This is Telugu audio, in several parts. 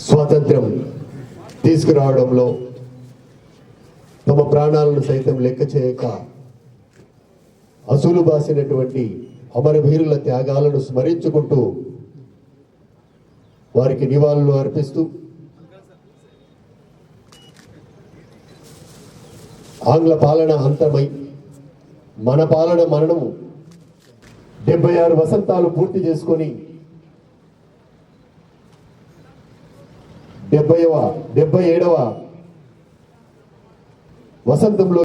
స్వాతంత్రం తీసుకురావడంలో తమ ప్రాణాలను సైతం లెక్క చేయక అసూలు బాసినటువంటి అమరవీరుల త్యాగాలను స్మరించుకుంటూ వారికి నివాళులు అర్పిస్తూ ఆంగ్ల పాలన అంతమై మన పాలన మరణము డెబ్బై ఆరు వసంతాలు పూర్తి చేసుకొని డెబ్బైవ డెబ్బై ఏడవ వసంతంలో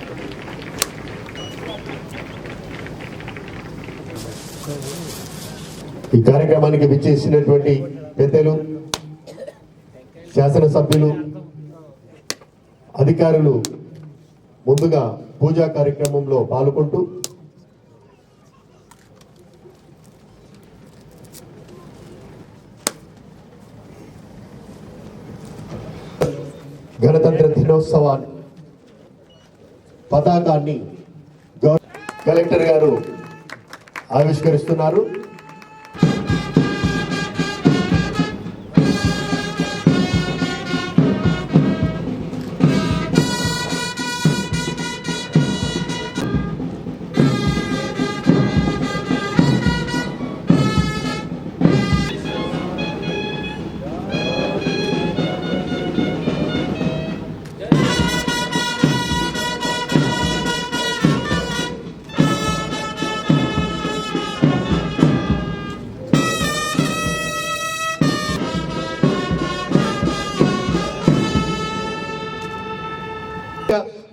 ఈ కార్యక్రమానికి విచ్చేసినటువంటి పెద్దలు శాసనసభ్యులు అధికారులు ముందుగా పూజా కార్యక్రమంలో పాల్గొంటూ గణతంత్ర దినోత్సవాన్ని పతాకాన్ని గౌ- కలెక్టర్ గారు ఆవిష్కరిస్తున్నారు.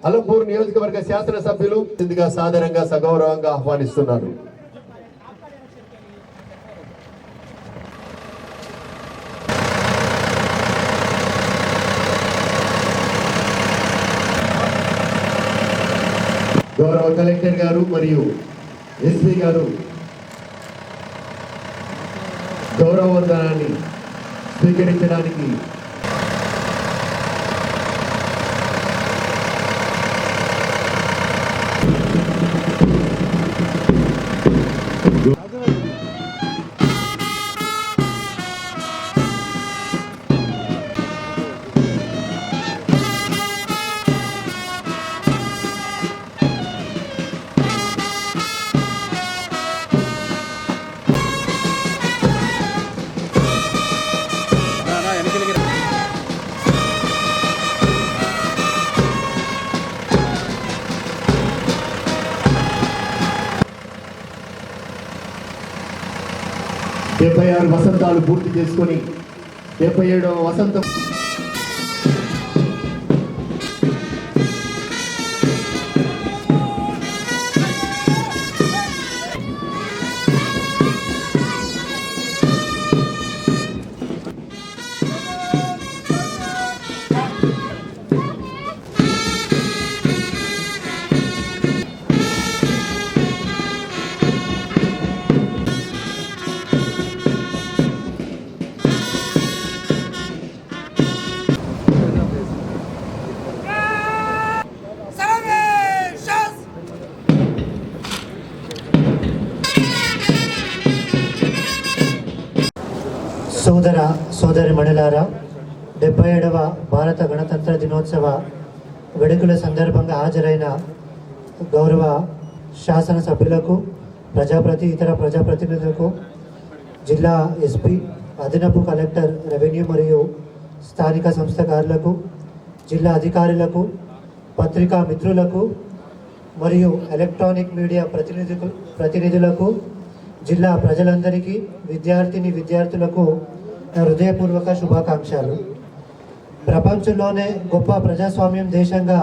అలంపూర్ నియోజకవర్గ శాసనసభ్యులు ఇందుగా సాధారణంగా సగౌరవంగా ఆహ్వానిస్తున్నారు. గౌరవ కలెక్టర్ గారు మరియు ఎస్పీ గారు గౌరవ వందనాన్ని స్వీకరించడానికి డెబ్బై ఆరు వసంతాలు పూర్తి చేసుకొని డెబ్బై ఏడవ వసంతం సోదర సోదరి మణులారా డెబ్బై ఏడవ భారత గణతంత్ర దినోత్సవ వేడుకల సందర్భంగా హాజరైన గౌరవ శాసనసభ్యులకు ప్రజాప్రతి ఇతర ప్రజాప్రతినిధులకు జిల్లా ఎస్పీ అదనపు కలెక్టర్ రెవెన్యూ మరియు స్థానిక సంస్థకారులకు జిల్లా అధికారులకు పత్రికా మిత్రులకు మరియు ఎలక్ట్రానిక్ మీడియా ప్రతినిధులకు ప్రతినిధులకు జిల్లా ప్రజలందరికీ విద్యార్థిని విద్యార్థులకు నా హృదయపూర్వక శుభాకాంక్షలు. ప్రపంచంలోనే గొప్ప ప్రజాస్వామ్యం దేశంగా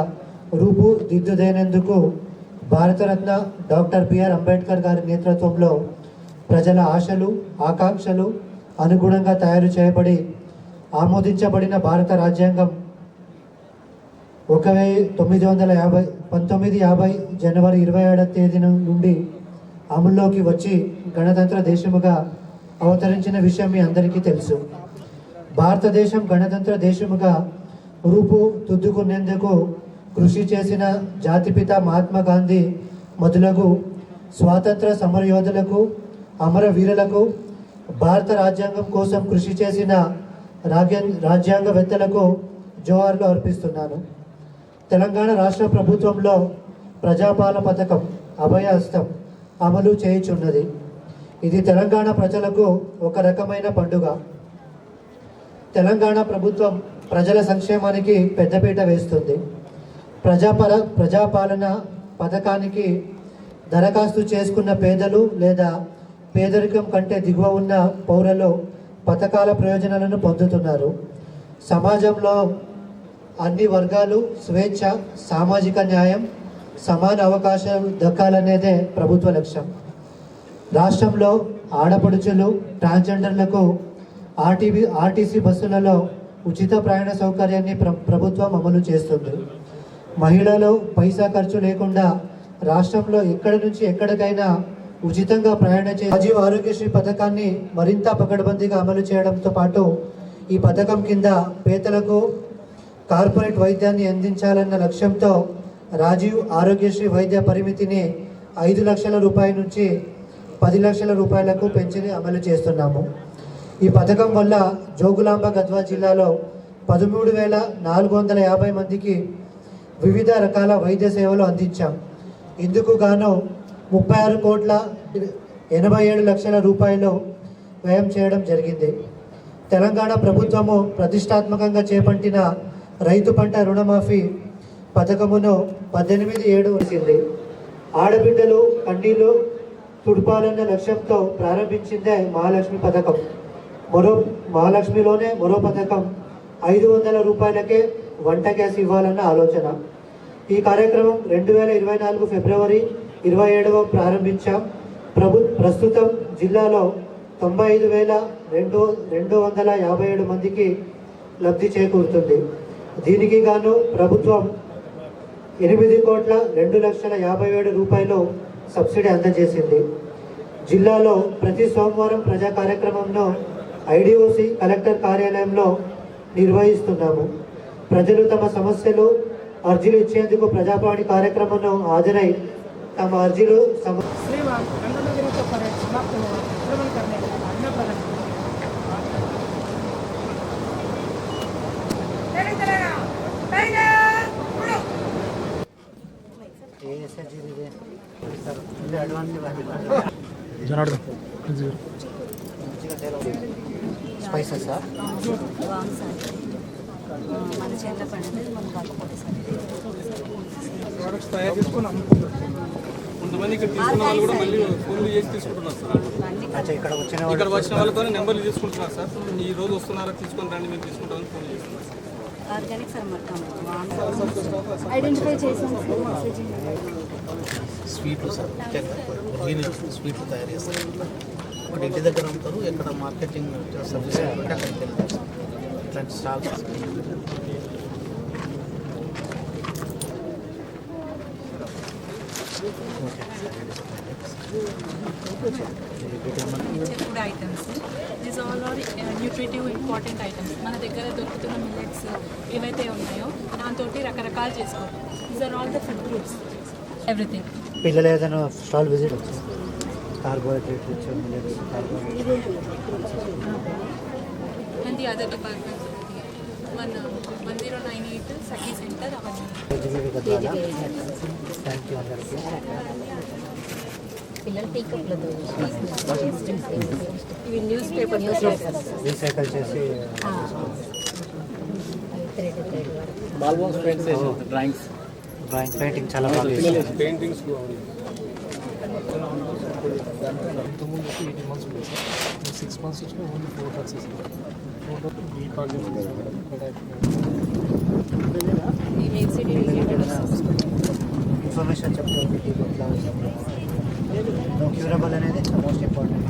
రూపుదిద్దుదేనేందుకు Bharat Ratna doctor B R Ambedkar గారి నేతృత్వంలో ప్రజల ఆశలు ఆకాంక్షలు అనుగుణంగా తయారు చేయబడి ఆమోదించబడిన భారత రాజ్యాంగం ఒక వెయ్యి తొమ్మిది వందల యాభై పంతొమ్మిది యాభై జనవరి ఇరవై ఏడవ తేదీ నుండి అమల్లోకి వచ్చి గణతంత్ర దేశముగా అవతరించిన విషయం మీ అందరికీ తెలుసు. భారతదేశం గణతంత్ర దేశముగా రూపు తుద్దుకునేందుకు కృషి చేసిన జాతిపిత మహాత్మా గాంధీ మొదలగు స్వాతంత్ర సమరయోధులకు అమరవీరులకు భారత రాజ్యాంగం కోసం కృషి చేసిన రాజ్యా రాజ్యాంగవేత్తలకు జోహార్లు అర్పిస్తున్నాను. తెలంగాణ రాష్ట్ర ప్రభుత్వంలో ప్రజాపాల పథకం అభయహస్తం అమలు చేయుచున్నది. ఇది తెలంగాణ ప్రజలకు ఒక రకమైన పండుగ. తెలంగాణ ప్రభుత్వం ప్రజల సంక్షేమానికి పెద్దపీట వేస్తుంది. ప్రజాపర ప్రజాపాలన పథకానికి దరఖాస్తు చేసుకున్న పేదలు లేదా పేదరికం కంటే దిగువ ఉన్న పౌరులు పథకాల ప్రయోజనాలను పొందుతున్నారు. సమాజంలో అన్ని వర్గాలు స్వేచ్ఛ సామాజిక న్యాయం సమాన అవకాశాలు దక్కాలనేదే ప్రభుత్వ లక్ష్యం. రాష్ట్రంలో ఆడపడుచులు ట్రాన్స్జెండర్లకు ఆర్టీబీ ఆర్టీసీ బస్సులలో ఉచిత ప్రయాణ సౌకర్యాన్ని ప్ర ప్రభుత్వం అమలు చేస్తుంది. మహిళలు పైసా ఖర్చు లేకుండా రాష్ట్రంలో ఎక్కడి నుంచి ఎక్కడికైనా ఉచితంగా ప్రయాణం చే రాజీవ్ ఆరోగ్యశ్రీ పథకాన్ని మరింత పకడ్బందీగా అమలు చేయడంతో పాటు ఈ పథకం కింద పేదలకు కార్పొరేట్ వైద్యాన్ని అందించాలన్న లక్ష్యంతో రాజీవ్ ఆరోగ్యశ్రీ వైద్య పరిమితిని ఐదు లక్షల రూపాయల నుంచి పది లక్షల రూపాయలకు పెంచి అమలు చేస్తున్నాము. ఈ పథకం వల్ల జోగులాంబ గద్వా జిల్లాలో పదమూడు వేల నాలుగు వందల యాభై మందికి వివిధ రకాల వైద్య సేవలు అందించాం. ఇందుకు గాను ముప్పై ఆరు కోట్ల ఎనభై ఏడు లక్షల రూపాయలు వ్యయం చేయడం జరిగింది. తెలంగాణ ప్రభుత్వము ప్రతిష్టాత్మకంగా చేపట్టిన రైతు పంట రుణమాఫీ పథకమును పద్దెనిమిది ఏడు వచ్చింది ఆడబిడ్డలు కన్నీళ్ళు తుడిపాలన్న లక్ష్యంతో ప్రారంభించిందే మహాలక్ష్మి పథకం. మరో మహాలక్ష్మిలోనే మరో పథకం ఐదు వందల రూపాయలకే వంట గ్యాస్ ఇవ్వాలన్న ఆలోచన. ఈ కార్యక్రమం రెండు వేల ఇరవై నాలుగు ఫిబ్రవరి ఇరవై ఏడవ ప్రారంభించాం. ప్రభు ప్రస్తుతం జిల్లాలో తొంభై ఐదు వేల రెండు రెండు వందల యాభై ఏడు మందికి లబ్ధి చేకూరుతుంది. దీనికి గాను ప్రభుత్వం ఎనిమిది కోట్ల రెండు లక్షల యాభై ఏడు రూపాయలు సబ్సిడీ అందజేసింది. జిల్లాలో ప్రతి సోమవారం ప్రజా కార్యక్రమంలో ఐడిఓసి కలెక్టర్ కార్యాలయంలో నిర్వహిస్తున్నాము. ప్రజలు తమ సమస్యలు అర్జీలు ఇచ్చేందుకు ప్రజాపాణి కార్యక్రమంలో హాజరై తమ అర్జీలు సమస్య స్పైసెస్ సార్? మన చేతిలో పడినది మనం కాకపోతే ప్రోడక్ట్స్ తయారు చేసుకొని కొంతమంది ఇక్కడ తీసుకున్న వాళ్ళు కూడా మళ్ళీ ఫోన్లు చేసి తీసుకుంటున్నారు సార్. ఇక్కడ వచ్చిన వచ్చిన వాళ్ళతో నెంబర్లు తీసుకుంటున్నారు సార్. ఈ రోజు వస్తున్నారా తీసుకొని రండి మేము తీసుకుంటామని ఫోన్ చేస్తున్నారు సార్. ఆర్గానిక్ సార్ ఐడెంటిఫై చేసాం. స్వీట్లు సార్ స్వీట్లు తయారు చేస్తారు. ఒకటి ఇంటి దగ్గర అమ్ముతారు ఎక్కడ మార్కెటింగ్ సర్వీస్ కాబట్టి అక్కడికి వెళ్తారు. ఇట్లాంటి stalls. food items these all are nutritive important items మన దగ్గర దొరుకుతున్న మిల్లెట్స్ ఏవైతే ఉన్నాయో దాంతో రకరకాలు చేసుకోవాలి these are all the food groups everything పిల్లలు ఏదైనా స్టాల్ విజిట్ వచ్చింది carbohydrate rich millets carbohydrate and the other departments one one zero nine eight Sakhi centre అవన్నీ థ్యాంక్ యూ అందరికీ పిల్లలు టీకప్లతో ఇవి news paper news papers recycle చేసి thread thread బాల్బోన్స్ paints drawings drawing painting చాలా బాగా వేశారు. పెయింటింగ్స్ ఇంతకుముందు ఒక ఎయిటీన్ మంత్స్ ఉండేది సార్ సిక్స్ మంత్స్ వచ్చిన ఓన్లీ ఫోర్ డ్రగ్స్ ఫోర్ ఈ ఈ మెయిన్ ఇన్ఫర్మేషన్ చెప్తారు నో క్యూరబుల్ అనేది మోస్ట్ ఇంపార్టెంట్